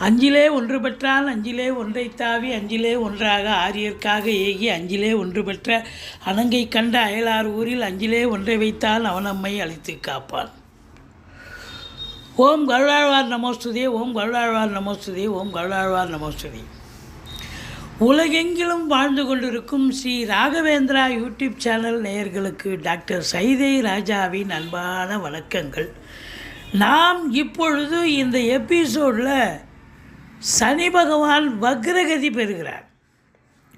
அஞ்சிலே ஒன்று பெற்றால் அஞ்சிலே ஒன்றை தாவி அஞ்சிலே ஒன்றாக ஆரியர்க்காக ஏகி அஞ்சிலே ஒன்று பெற்ற அணங்கை கண்ட அயலார் ஊரில் அஞ்சிலே ஒன்றை வைத்தால் அவனம்மை அழைத்து காப்பான். ஓம் கருளாழ்வார் நமோஸ்துதே ஓம் கருளாழ்வார் நமோஸ்துதே ஓம் கருளாழ்வார் நமோஸ்துதே. உலகெங்கிலும் வாழ்ந்து கொண்டிருக்கும் ஸ்ரீ ராகவேந்திரா யூடியூப் சேனல் நேயர்களுக்கு டாக்டர் சைதை ராஜாவின் அன்பான வணக்கங்கள். நாம் இப்பொழுது இந்த எபிசோடில் சனி பகவான் வக்ரகதி பெறுகிறார்.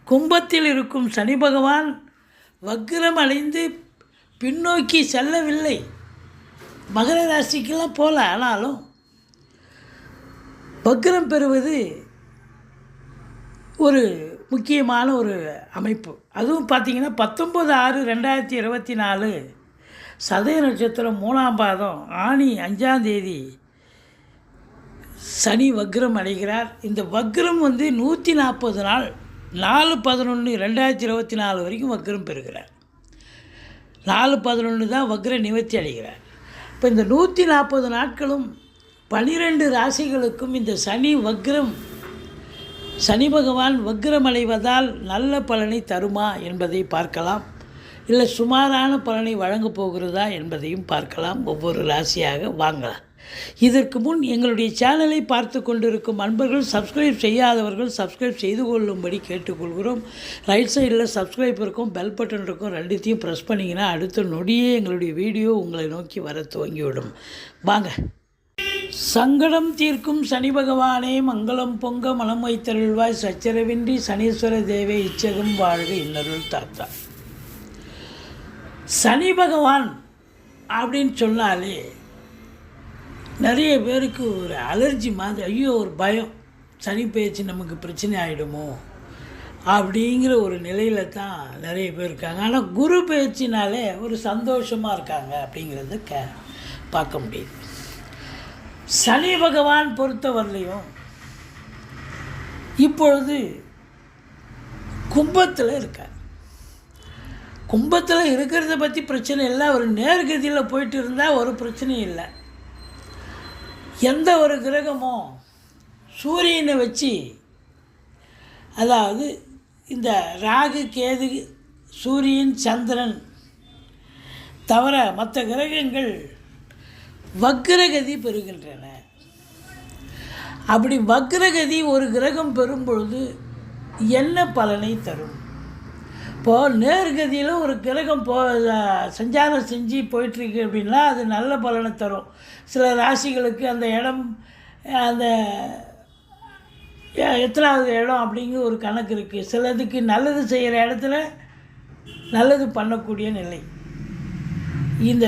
கும்பத்தில் இருக்கும் சனி பகவான் வக்ரம் அடைந்து பின்னோக்கி செல்லவில்லை. மகர ராசிக்கெல்லாம் போகல. ஆனாலும் வக்ரம் பெறுவது ஒரு முக்கியமான ஒரு அமைப்பு. அதுவும் பார்த்திங்கன்னா பத்தொம்பது ஆறு ரெண்டாயிரத்தி இருபத்தி நாலு சதய நட்சத்திரம் மூணாம் பாதம் ஆணி அஞ்சாம் தேதி சனி வக்ரம் அடைகிறார். இந்த வக்ரம் வந்து நூற்றி நாற்பது நாள் நாலு பதினொன்று ரெண்டாயிரத்தி இருபத்தி நாலு வரைக்கும் வக்ரம் பெறுகிறார். நாலு பதினொன்று தான் வக்ர நிவர்த்தி அடைகிறார். இப்போ இந்த நூற்றி நாற்பது நாட்களும் பனிரெண்டு ராசிகளுக்கும் இந்த சனி வக்ரம் சனி பகவான் வக்ரம் அடைவதால் நல்ல பலனை தருமா என்பதை பார்க்கலாம். இல்லை சுமாரான பலனை வழங்கப் போகிறதா என்பதையும் பார்க்கலாம். ஒவ்வொரு ராசியாக வாங்கலாம். இதற்கு முன் எங்களுடைய சேனலை பார்த்து கொண்டிருக்கும் அன்பர்கள் சப்ஸ்கிரைப் செய்யாதவர்கள் சப்ஸ்கிரைப் செய்து கொள்ளும்படி கேட்டுக்கொள்கிறோம். ரைட் சைடில் சப்ஸ்கிரைப் இருக்கும் பெல் பட்டன் இருக்கும் ரெண்டுத்தையும் ப்ரெஸ் பண்ணிங்கன்னா அடுத்த நொடியே எங்களுடைய வீடியோ உங்களை நோக்கி வர துவங்கிவிடும். வாங்க. சங்கடம் தீர்க்கும் சனி பகவானே மங்களம் பொங்க மனம் வைத்தருள்வாய். சச்சரவின்றி சனீஸ்வர தேவே இச்சகம் வாழ்க இன்னருள் தாத்தா. சனி பகவான் அப்படின்னு சொன்னாலே நிறைய பேருக்கு ஒரு அலர்ஜி மாதிரி ஐயோ ஒரு பயம். சனி பயிற்சி நமக்கு பிரச்சனை ஆகிடுமோ அப்படிங்கிற ஒரு நிலையில தான் நிறைய பேர் இருக்காங்க. ஆனால் குரு பயிற்சினாலே ஒரு சந்தோஷமாக இருக்காங்க அப்படிங்கிறத க பார்க்க முடியுது. சனி பகவான் பொறுத்தவரையிலையும் இப்பொழுது கும்பத்தில் இருக்கார். கும்பத்தில் இருக்கிறத பற்றி பிரச்சனை இல்லை. அவர் நேர்கதியில் போயிட்டு இருந்தால் ஒரு பிரச்சனையும் இல்லை. எந்த ஒரு கிரகமும் சூரியனை வச்சு அதாவது இந்த ராகு கேது சூரியன் சந்திரன் தவிர மற்ற கிரகங்கள் வக்ரகதி பெறுகின்றன. அப்படி வக்ரகதி ஒரு கிரகம் பெறும் பொழுது என்ன பலனை தரும்? இப்போது நேர்கதியில் ஒரு கிரகம் போ சஞ்சாரம் செஞ்சு போயிட்டுருக்கு அப்படின்னா அது நல்ல பலனை தரும். சில ராசிகளுக்கு அந்த இடம் அந்த எத்தனாவது இடம் அப்படிங்கிற ஒரு கணக்கு இருக்குது சிலதுக்கு நல்லது செய்கிற இடத்துல நல்லது பண்ணக்கூடிய நிலை. இந்த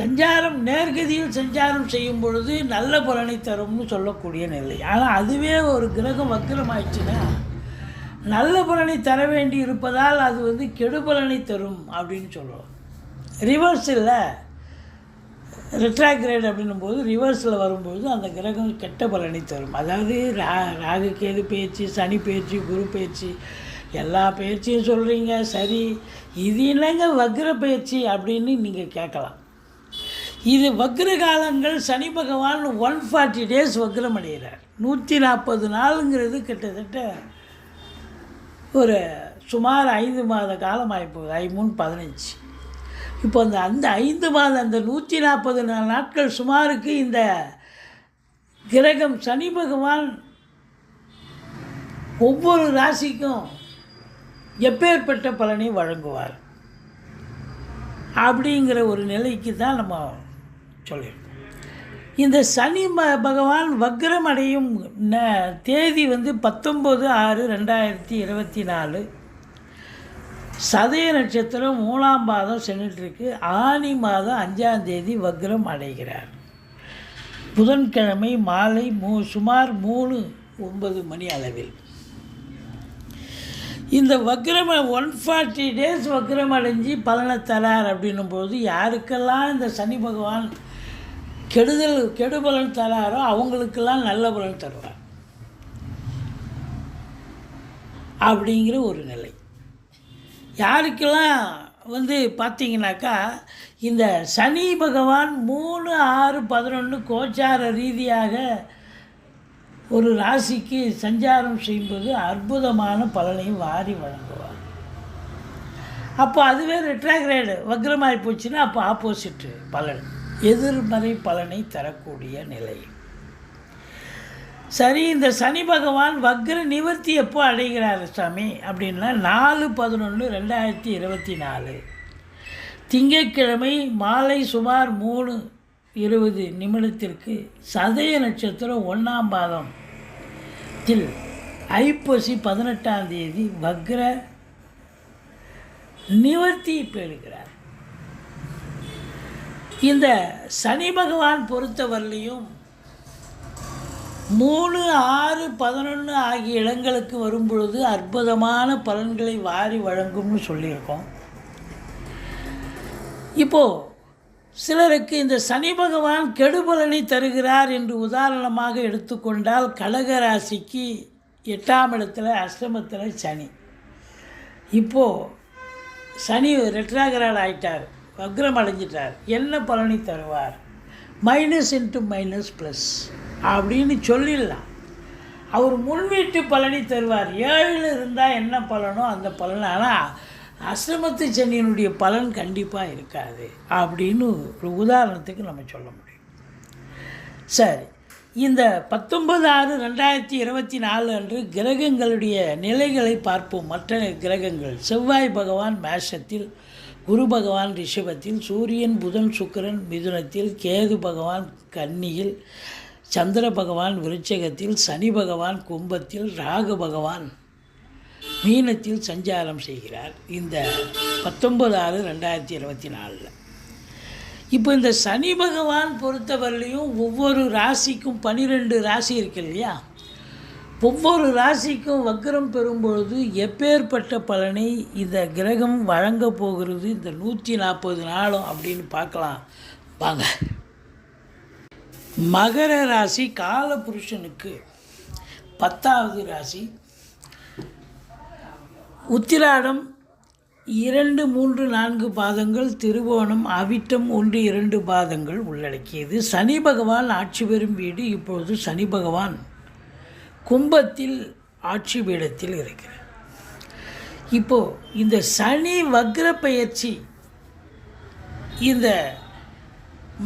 சஞ்சாரம் நேர்கதியில் சஞ்சாரம் செய்யும் பொழுது நல்ல பலனை தரும்னு சொல்லக்கூடிய நிலை. ஆனால் அதுவே ஒரு கிரகம் வக்கிரமாயிடுச்சுன்னா நல்ல பலனை தர வேண்டி இருப்பதால் அது வந்து கெடு பலனை தரும் அப்படின்னு சொல்லுவோம் ரிவர்ஸில் ரிட்ராக்ரேட் அப்படின்னும் போது ரிவர்ஸில் வரும்போது அந்த கிரகம் கெட்ட பலனை தரும். அதாவது ரா ராகு கேது பேச்சு சனி பயிற்சி குரு பயிற்சி எல்லா பயிற்சியும் சொல்கிறீங்க சரி இது என்னங்க வக்ர பயிற்சி அப்படின்னு நீங்கள் கேட்கலாம். இது வக்ர காலங்கள் சனி பகவான் ஒன் ஃபார்ட்டி டேஸ் வக்ரம் அடைகிறார். நூற்றி நாற்பது நாளுங்கிறது கிட்டத்தட்ட ஒரு சுமார் ஐந்து மாத காலம் ஆகிப்போகுது ஐமூன் பதினஞ்சு. இப்போ அந்த அந்த ஐந்து மாதம் அந்த நூற்றி நாற்பது நாட்கள் சுமாருக்கு இந்த கிரகம் சனி பகவான் ஒவ்வொரு ராசிக்கும் எப்பேற்பட்ட பலனை வழங்குவார்? அப்படிங்கிற ஒரு நிலைக்கு தான் நம்ம சொல்லியிருக்கோம். இந்த சனி ம பகவான் வக்ரம் அடையும் ந- தேதி வந்து பத்தொம்பது ஆறு ரெண்டாயிரத்தி இருபத்தி நாலு. சதய நட்சத்திரம் மூணாம் பாதம் சென்றுட்டுருக்கு. ஆனி மாதம் அஞ்சாம் தேதி வக்ரம் அடைகிறார். புதன்கிழமை மாலை மூ சுமார் மூணு ஒன்பது மணி அளவில். இந்த வக்ரம் ஒன் ஃபார்ட்டி டேஸ் வக்ரம் அடைஞ்சு பலனை தரார் அப்படின்னும் போது யாருக்கெல்லாம் இந்த சனி பகவான் கெடுதல் கெடுபலன் தராரோ அவங்களுக்கெல்லாம் நல்ல பலன் தருவார். அப்படிங்கிற ஒரு நிலை. யாருக்கெல்லாம் வந்து பார்த்தீங்கன்னாக்கா இந்த சனி பகவான் மூணு ஆறு பதினொன்று கோச்சார ரீதியாக ஒரு ராசிக்கு சஞ்சாரம் செய்யும்போது அற்புதமான பலனையும் வாரி வழங்குவார். அப்போ அதுவே ரெட்ராகிரேடு வக்ரமாகி போச்சுன்னா அப்போ ஆப்போசிட்டு பலன். எதிர்மறை பலனை தரக்கூடிய நிலை. சரி இந்த சனி பகவான் வக்ர நிவர்த்தி எப்போ அடைகிறார் சாமி? அப்படின்னா நாலு பதினொன்று ரெண்டாயிரத்தி இருபத்தி நாலு. திங்கட்கிழமை மாலை சுமார் மூணு இருபது நிமிடத்திற்கு சதய நட்சத்திரம் ஒன்றாம் பாதம் தில் ஐப்பசி பதினெட்டாம் தேதி வக்ர நிவர்த்தி பெறுகிறார். இந்த சனி பகவான் பொறுத்தவரையிலையும் மூணு ஆறு பதினொன்று ஆகிய இடங்களுக்கு வரும்பொழுது அற்புதமான பலன்களை வாரி வழங்கும்னு சொல்லியிருக்கோம். இப்போது சிலருக்கு இந்த சனி பகவான் கெடுபலனை தருகிறார் என்று உதாரணமாக எடுத்துக்கொண்டால் கடகராசிக்கு எட்டாம் இடத்துல அஷ்டமத்தில் சனி. இப்போது சனி ரெட்ராகரால் ஆயிட்டார். வக்ரம் அடைஞ்சிட்டார் என்ன பலனை தருவார்? மைனஸ் இன்ட்டு மைனஸ் ப்ளஸ் அப்படின்னு சொல்லிடலாம். அவர் முன்வீட்டு பலனை தருவார். ஏழில் இருந்தால் என்ன பலனோ அந்த பலன். ஆனால் அசிரமத்து சனியினுடைய பலன் கண்டிப்பாக இருக்காது அப்படின்னு ஒரு உதாரணத்துக்கு நம்ம சொல்ல முடியும். சரி இந்த பத்தொன்பது ஆறு ரெண்டாயிரத்தி இருபத்தி நாலு அன்று கிரகங்களுடைய நிலைகளை பார்ப்போம். மற்ற கிரகங்கள் செவ்வாய் பகவான் மேஷத்தில் குரு பகவான் ரிஷபத்தில் சூரியன் புதன் சுக்கிரன் மிதுனத்தில் கேது பகவான் கன்னியில் சந்திர பகவான் விருச்சகத்தில் சனி பகவான் கும்பத்தில் ராகு பகவான் மீனத்தில் சஞ்சாரம் செய்கிறார். இந்த பத்தொன்பது ஆறு ரெண்டாயிரத்தி இருபத்தி நாலில். இப்போ இந்த சனி பகவான் பொறுத்தவரையிலையும் ஒவ்வொரு ராசிக்கும் பனிரெண்டு ராசி இருக்கு இல்லையா? ஒவ்வொரு ராசிக்கும் வக்ரம் பெறும்பொழுது எப்பேற்பட்ட பலனை இந்த கிரகம் வழங்க போகிறது? இந்த நூற்றி நாற்பது நாளும் அப்படின்னு பார்க்கலாம். வாங்க. மகர ராசி காலபுருஷனுக்கு பத்தாவது ராசி. உத்திராடம் இரண்டு மூன்று நான்கு பாதங்கள் திருவோணம் அவிட்டம் ஒன்று இரண்டு பாதங்கள் உள்ளடக்கியது. சனி பகவான் ஆட்சி பெறும் வீடு. இப்பொழுது சனி பகவான் கும்பத்தில் ஆட்சி பீடத்தில் இருக்கிறார் இப்போது இந்த சனி வக்ர பயிற்சி இந்த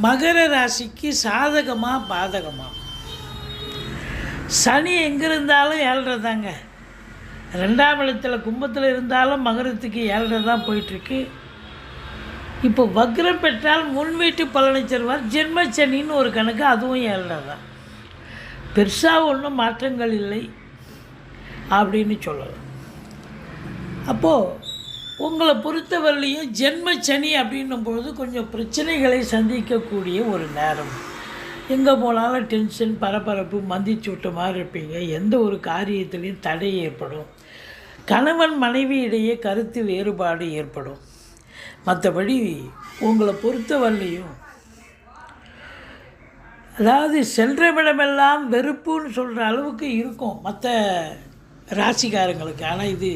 மகர ராசிக்கு சாதகமாக பாதகமாக சனி எங்கே இருந்தாலும் ஏழ்றதாங்க ரெண்டாம் இடத்துல கும்பத்தில் இருந்தாலும் மகரத்துக்கு ஏழ்ரை தான் போயிட்டுருக்கு. இப்போ வக்ரம் பெற்றால் முன்வீட்டு பலனை தருவார். ஜென்மச்சனின்னு ஒரு கணக்கு அதுவும் ஏழ்ரை தான். பெருசாக ஒன்றும் மாற்றங்கள் இல்லை அப்படின்னு சொல்லலாம். அப்போது உங்களை பொறுத்தவரையிலையும் ஜென்மச்சனி அப்படின்னும் பொழுது கொஞ்சம் பிரச்சனைகளை சந்திக்கக்கூடிய ஒரு நேரம். எங்கே போனாலும் டென்ஷன் பரபரப்பு மந்திச்சூட்ட மாதிரி இருப்பீங்க. எந்த ஒரு காரியத்திலையும் தடை ஏற்படும். கணவன் மனைவி இடையே கருத்து வேறுபாடு ஏற்படும். மற்றபடி உங்களை பொறுத்தவரையிலையும் அதாவது சென்றவிடமெல்லாம் வெறுப்புன்னு சொல்கிற அளவுக்கு இருக்கும் மற்ற ராசிக்காரங்களுக்கு. ஆனால் இது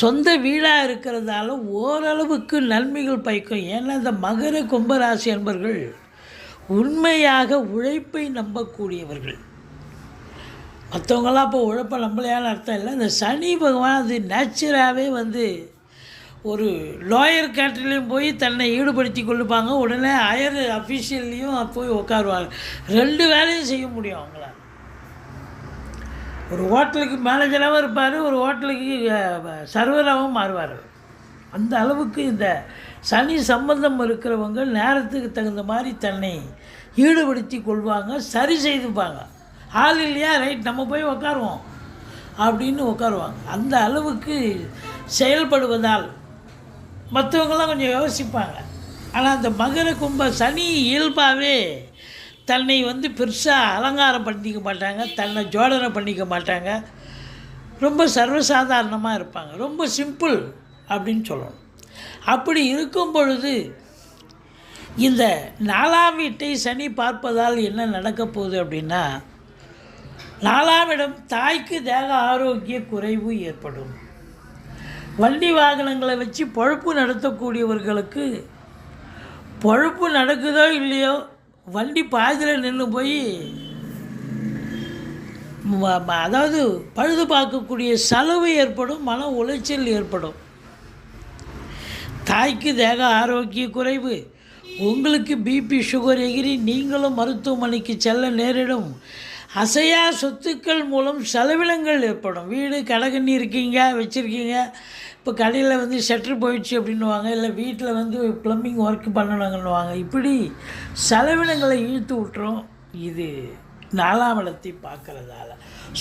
சொந்த வீடாக இருக்கிறதால ஓரளவுக்கு நன்மைகள் பயக்கும். ஏன்னா இந்த மகர கும்பராசி என்பர்கள் உண்மையாக உழைப்பை நம்பக்கூடியவர்கள். மற்றவங்களாம் இப்போ உழைப்பை நம்பலையான அர்த்தம் இல்லை. இந்த சனி பகவான் அது நேச்சுராகவே வந்து ஒரு லோயர் கேட்டர்லேயும் போய் தன்னை ஈடுபடுத்தி கொள்ளுப்பாங்க. உடனே ஹையர் அஃபீஷியல்லையும் போய் உட்காருவாங்க ரெண்டு வேலையும் செய்ய முடியும் அவங்கள. ஒரு ஹோட்டலுக்கு மேனேஜராகவும் இருப்பார் ஒரு ஹோட்டலுக்கு சர்வராகவும் மாறுவார். அந்த அளவுக்கு இந்த சனி சம்பந்தம் இருக்கிறவங்க நேரத்துக்கு தகுந்த மாதிரி தன்னை ஈடுபடுத்தி கொள்வாங்க சரி செய்துப்பாங்க. ஆள் இல்லையா? ரைட் நம்ம போய் உட்காருவோம் அப்படின்னு உட்காருவாங்க. அந்த அளவுக்கு செயல்படுவதால் மற்றவங்களாம் கொஞ்சம் யோசிப்பாங்க. ஆனால் அந்த மகர கும்ப சனி இயல்பாகவே தன்னை வந்து பெருசாக அலங்காரம் பண்ணிக்க மாட்டாங்க தன்னை ஜோடனை பண்ணிக்க மாட்டாங்க. ரொம்ப சர்வசாதாரணமாக இருப்பாங்க. ரொம்ப சிம்பிள் அப்படின்னு சொல்லணும். அப்படி இருக்கும் பொழுது இந்த நாலாம் வீட்டை சனி பார்ப்பதால் என்ன நடக்க போகுது அப்படின்னா நாலாம் இடம் தாய்க்கு தேக ஆரோக்கிய குறைவு ஏற்படும். வண்டி வாகனங்களை வச்சு பொழப்பு நடத்தக்கூடியவர்களுக்கு பொழப்பு நடக்குதோ இல்லையோ வண்டி பாதியில் நின்று போய் அதாவது பழுது பார்க்கக்கூடிய செலவு ஏற்படும் மன உளைச்சல் ஏற்படும். தாய்க்கு தேக ஆரோக்கிய குறைவு. உங்களுக்கு பிபி சுகர் எகிரி நீங்களும் மருத்துவமனைக்கு செல்ல நேரிடும். அசையா சொத்துக்கள் மூலம் செலவினங்கள் ஏற்படும். வீடு கடகண்ணி இருக்கீங்க வச்சுருக்கீங்க. இப்போ கடையில் வந்து ஷட்டர் போயிடுச்சு அப்படின்னுவாங்க. இல்லை வீட்டில் வந்து ப்ளம்பிங் ஒர்க் பண்ணணுங்கன்னுவாங்க இப்படி செலவினங்களை இழுத்து விட்டுரும். இது நாலாம் இடத்தை பார்க்குறதால.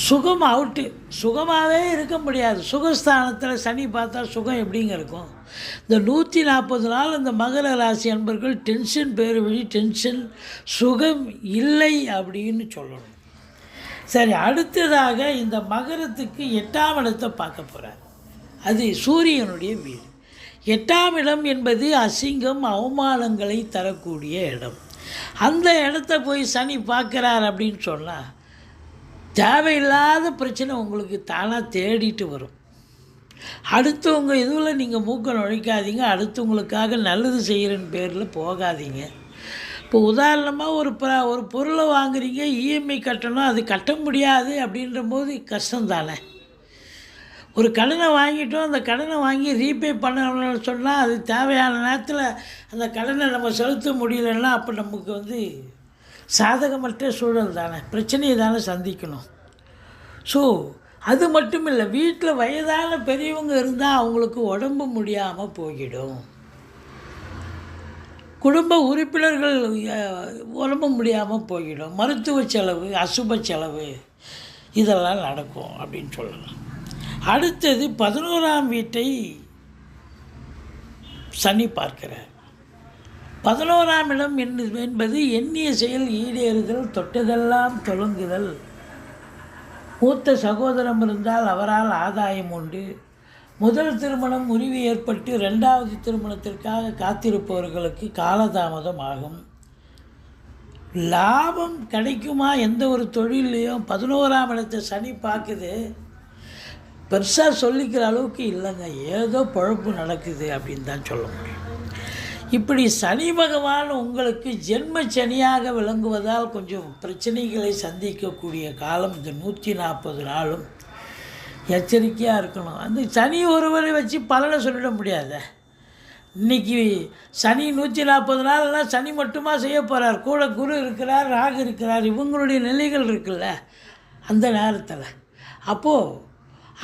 சுகம் அவுட்டு சுகமாகவே இருக்க முடியாது. சுகஸ்தானத்தில் சனி பார்த்தா சுகம் எப்படிங்க இருக்கும்? இந்த நூற்றி நாற்பது நாள் இந்த மகர ராசி அன்பர்கள் டென்ஷன் பேர் வழி டென்ஷன் சுகம் இல்லை அப்படின்னு சொல்லணும். சரி அடுத்ததாக இந்த மகரத்துக்கு எட்டாம் இடத்தை பார்க்க போகிறார் அது சூரியனுடைய வீடு. எட்டாம் இடம் என்பது அசிங்கம் அவமானங்களை தரக்கூடிய இடம். அந்த இடத்த போய் சனி பார்க்குறார் அப்படின்னு சொன்னால் தேவையில்லாத பிரச்சனை உங்களுக்கு தானாக தேடிட்டு வரும். அடுத்தவங்க இதுவில் நீங்கள் மூக்க நுழைக்காதீங்க அடுத்தவங்களுக்காக நல்லது செய்கிறேன்னு பேரில் போகாதீங்க. இப்போ உதாரணமாக ஒரு ப ஒரு பொருளை வாங்குறீங்க இஎம்ஐ கட்டணும் அது கட்ட முடியாது அப்படின்ற போது கஷ்டம் தானே. ஒரு கடனை வாங்கிட்டோம் அந்த கடனை வாங்கி ரீபே பண்ணணும்னு சொன்னால் அது தேவையான நேரத்தில் அந்த கடனை நம்ம செலுத்த முடியலன்னா அப்போ நமக்கு வந்து சாதகமற்ற சூழல் தானே. பிரச்சனையை தானே சந்திக்கணும். ஸோ அது மட்டும் இல்லை வீட்டில் வயதான பெரியவங்க இருந்தால் அவங்களுக்கு உடம்பு முடியாமல் போயிடும். குடும்ப உறுப்பினர்கள் உடம்பு முடியாமல் போயிடும். மருத்துவ செலவு அசுப செலவு இதெல்லாம் நடக்கும் அப்படின்னு சொல்லலாம். அடுத்தது பதினோராம் வீட்டை சனி பார்க்கிறார். பதினோராம் இடம் என்பது எண்ணிய செயல் ஈடேறுதல் தொட்டதெல்லாம் தொழுங்குதல். மூத்த சகோதரம் இருந்தால் அவரால் ஆதாயம் உண்டு. முதல் திருமணம் முறிவு ஏற்பட்டு ரெண்டாவது திருமணத்திற்காக காத்திருப்பவர்களுக்கு காலதாமதம் ஆகும். லாபம் கிடைக்குமா? எந்த ஒரு தொழிலையும் பதினோராம் இடத்தை சனி பார்க்குது. பெருசாக சொல்லிக்கிற அளவுக்கு இல்லைங்க. ஏதோ பொழப்பு நடக்குது அப்படின்னு தான் சொல்ல முடியும். இப்படி சனி பகவான் உங்களுக்கு ஜென்ம சனியாக விளங்குவதால் கொஞ்சம் பிரச்சனைகளை சந்திக்கக்கூடிய காலம் இந்த நூற்றி நாற்பது நாளும் எச்சரிக்கையாக இருக்கணும். அந்த சனி ஒருவரை வச்சு பலனை சொல்லிட முடியாத. இன்னைக்கு சனி நூற்றி நாற்பது நாள்லாம் சனி மட்டுமா செய்ய போகிறார் கூட குரு இருக்கிறார் ராகு இருக்கிறார். இவங்களுடைய நிலைகள் இருக்குல்ல அந்த நேரத்தில். அப்போது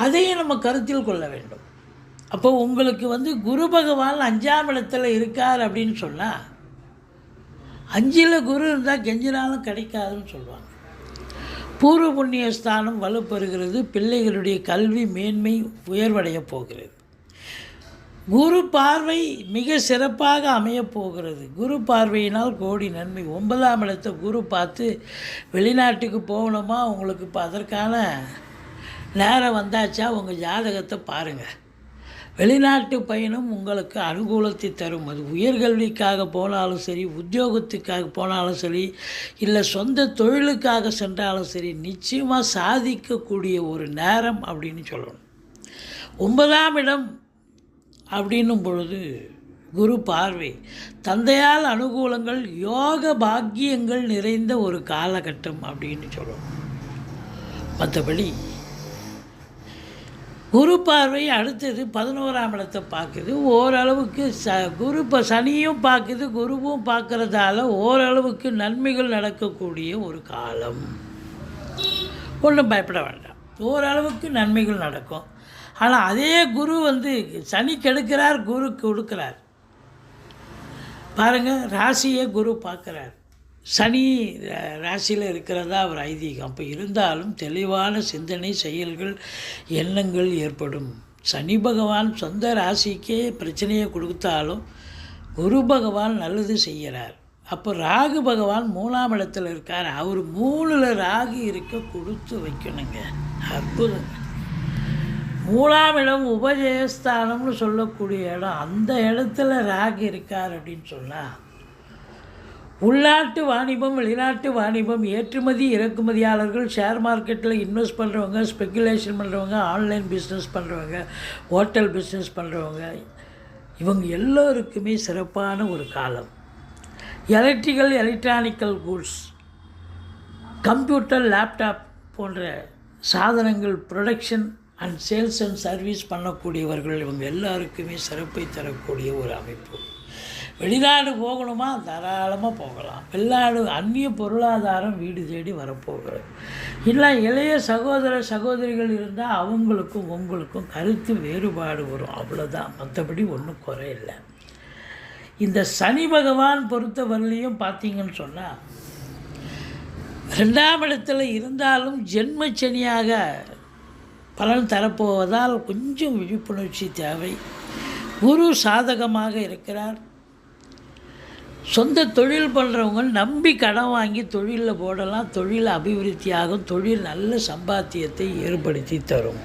அதையும் நம்ம கருத்தில் கொள்ள வேண்டும். அப்போ உங்களுக்கு வந்து குரு பகவான் அஞ்சாம் இடத்துல இருக்கார் அப்படின்னு சொன்னால் அஞ்சில் குரு இருந்தால் கெஞ்சினாலும் கிடைக்காதுன்னு சொல்லுவாங்க. பூர்வ புண்ணிய ஸ்தானம் வலுப்பெறுகிறது. பிள்ளைகளுடைய கல்வி மேன்மை உயர்வடைய போகிறது. குரு பார்வை மிக சிறப்பாக அமையப் போகிறது. குரு பார்வையினால் கோடி நன்மை. ஒன்பதாம் இடத்தை குரு பார்த்து வெளிநாட்டுக்கு போகணுமா? உங்களுக்கு இப்போ அதற்கான நேரம் வந்தாச்சா? உங்கள் ஜாதகத்தை பாருங்கள் வெளிநாட்டு பயணம் உங்களுக்கு அனுகூலத்தை தரும். அது உயர்கல்விக்காக போனாலும் சரி உத்தியோகத்துக்காக போனாலும் சரி இல்லை சொந்த தொழிலுக்காக சென்றாலும் சரி நிச்சயமாக சாதிக்கக்கூடிய ஒரு நேரம் அப்படின்னு சொல்லணும். ஒன்பதாம் இடம் அப்படின்னும் பொழுது குரு பார்வை. தந்தையால் அனுகூலங்கள் யோக பாக்கியங்கள் நிறைந்த ஒரு காலகட்டம் அப்படின்னு சொல்லணும். மற்றபடி குரு பார்வை அடுத்தது பதினோராம் இடத்தை பார்க்குது. ஓரளவுக்கு ச குரு இப்போ சனியும் பார்க்குது. குருவும் பார்க்குறதால ஓரளவுக்கு நன்மைகள் நடக்கக்கூடிய ஒரு காலம். ஒன்றும் பயப்பட வேண்டாம். ஓரளவுக்கு நன்மைகள் நடக்கும். ஆனால் அதே குரு வந்து சனி கெடுக்கிறார் குரு கொடுக்கிறார். பாருங்கள் ராசியை குரு பார்க்குறார். சனி ராசியில் இருக்கிறதா அவர் ஐதீகம். அப்போ இருந்தாலும் தெளிவான சிந்தனை செயல்கள் எண்ணங்கள் ஏற்படும். சனி பகவான் சொந்த ராசிக்கே பிரச்சனையை கொடுத்தாலும் குரு பகவான் நல்லது செய்கிறார். அப்போ ராகு பகவான் மூணாம் இடத்துல இருக்கார். அவர் மூணில் ராகு இருக்க கொடுத்து வைக்கணுங்க. அற்புதங்க மூணாம் இடம் உபஜயஸ்தானம்னு சொல்லக்கூடிய இடம். அந்த இடத்துல ராகு இருக்கார் அப்படின்னு சொன்னால் உள்நாட்டு வாணிபம் வெளிநாட்டு வாணிபம் ஏற்றுமதி இறக்குமதியாளர்கள் ஷேர் மார்க்கெட்டில் இன்வெஸ்ட் பண்ணுறவங்க ஸ்பெக்குலேஷன் பண்ணுறவங்க ஆன்லைன் பிஸ்னஸ் பண்ணுறவங்க ஹோட்டல் பிஸ்னஸ் பண்ணுறவங்க இவங்க எல்லோருக்குமே சிறப்பான ஒரு காலம். Electrical electronical goods computer laptop போன்ற சாதனங்கள் production and sales and service பண்ணக்கூடியவர்கள் இவங்க எல்லாருக்குமே சிறப்பை தரக்கூடிய ஒரு அமைப்பு. வெளிநாடு போகணுமா? தாராளமாக போகலாம். வெளிநாடு அந்நிய பொருளாதாரம் வீடு தேடி வரப்போகிறது. இல்லை இளைய சகோதர சகோதரிகள் இருந்தால் அவங்களுக்கும் உங்களுக்கும் கருத்து வேறுபாடு வரும். அவ்வளோதான் மற்றபடி ஒன்றும் குறையில்லை இந்த சனி பகவான் பொறுத்தவரையிலையும் பார்த்தீங்கன்னு சொன்னால் ரெண்டாம் இடத்துல இருந்தாலும் ஜென்ம சனியாக பலன் தரப்போவதால் கொஞ்சம் விழிப்புணர்ச்சி தேவை. குரு சாதகமாக இருக்கிறார். சொந்த தொழில் பண்ணுறவங்க நம்பி கடன் வாங்கி தொழிலில் போடலாம். தொழில் அபிவிருத்தியாகும். தொழில் நல்ல சம்பாத்தியத்தை ஏற்படுத்தி தரும்.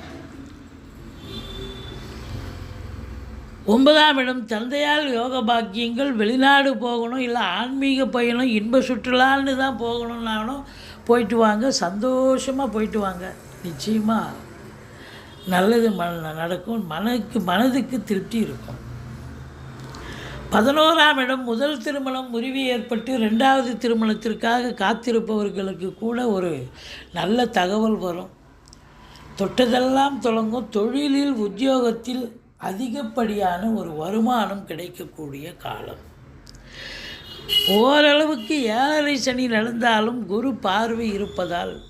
ஒன்பதாம் இடம் தந்தையால் யோக பாக்கியங்கள் வெளிநாடு போகணும் இல்லை ஆன்மீக பயணம் இன்ப சுற்றுலான்னு தான் போகணும்னாலும் போயிட்டு வாங்க. சந்தோஷமாக போயிட்டு வாங்க. நிச்சயமாக நல்லது மன நடக்கும். மனக்கு மனதுக்கு திருப்தி இருக்கும். பதினோராம் இடம் முதல் திருமணம் முறிவு ஏற்பட்டு ரெண்டாவது திருமணத்திற்காக காத்திருப்பவர்களுக்கு கூட ஒரு நல்ல தகவல் வரும். தொட்டதெல்லாம் தொடங்கும். தொழிலில் உத்தியோகத்தில் அதிகப்படியான ஒரு வருமானம் கிடைக்கக்கூடிய காலம். ஓரளவுக்கு ஏழரை சனி நடந்தாலும் குரு பார்வை இருப்பதால்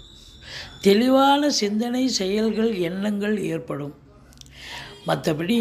தெளிவான சிந்தனை செயல்கள் எண்ணங்கள் ஏற்படும். மற்றபடி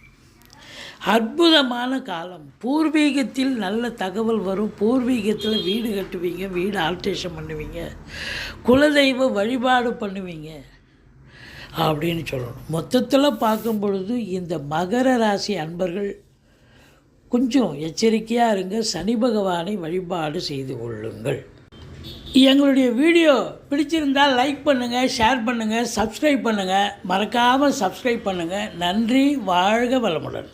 அற்புதமான காலம். பூர்வீகத்தில் நல்ல தகவல் வரும். பூர்வீகத்தில் வீடு கட்டுவீங்க வீடு ஆல்ட்ரேஷன் பண்ணுவீங்க. குலதெய்வ வழிபாடு பண்ணுவீங்க அப்படின்னு சொல்லணும். மொத்தத்தில் பார்க்கும் பொழுது இந்த மகர ராசி அன்பர்கள் கொஞ்சம் எச்சரிக்கையாக இருங்க. சனி பகவானை வழிபாடு செய்து கொள்ளுங்கள். எங்களுடைய வீடியோ பிடிச்சிருந்தால் லைக் பண்ணுங்கள் ஷேர் பண்ணுங்கள் சப்ஸ்கிரைப் பண்ணுங்கள் மறக்காமல் சப்ஸ்கிரைப் பண்ணுங்கள் நன்றி வாழ்க வளமுடன்.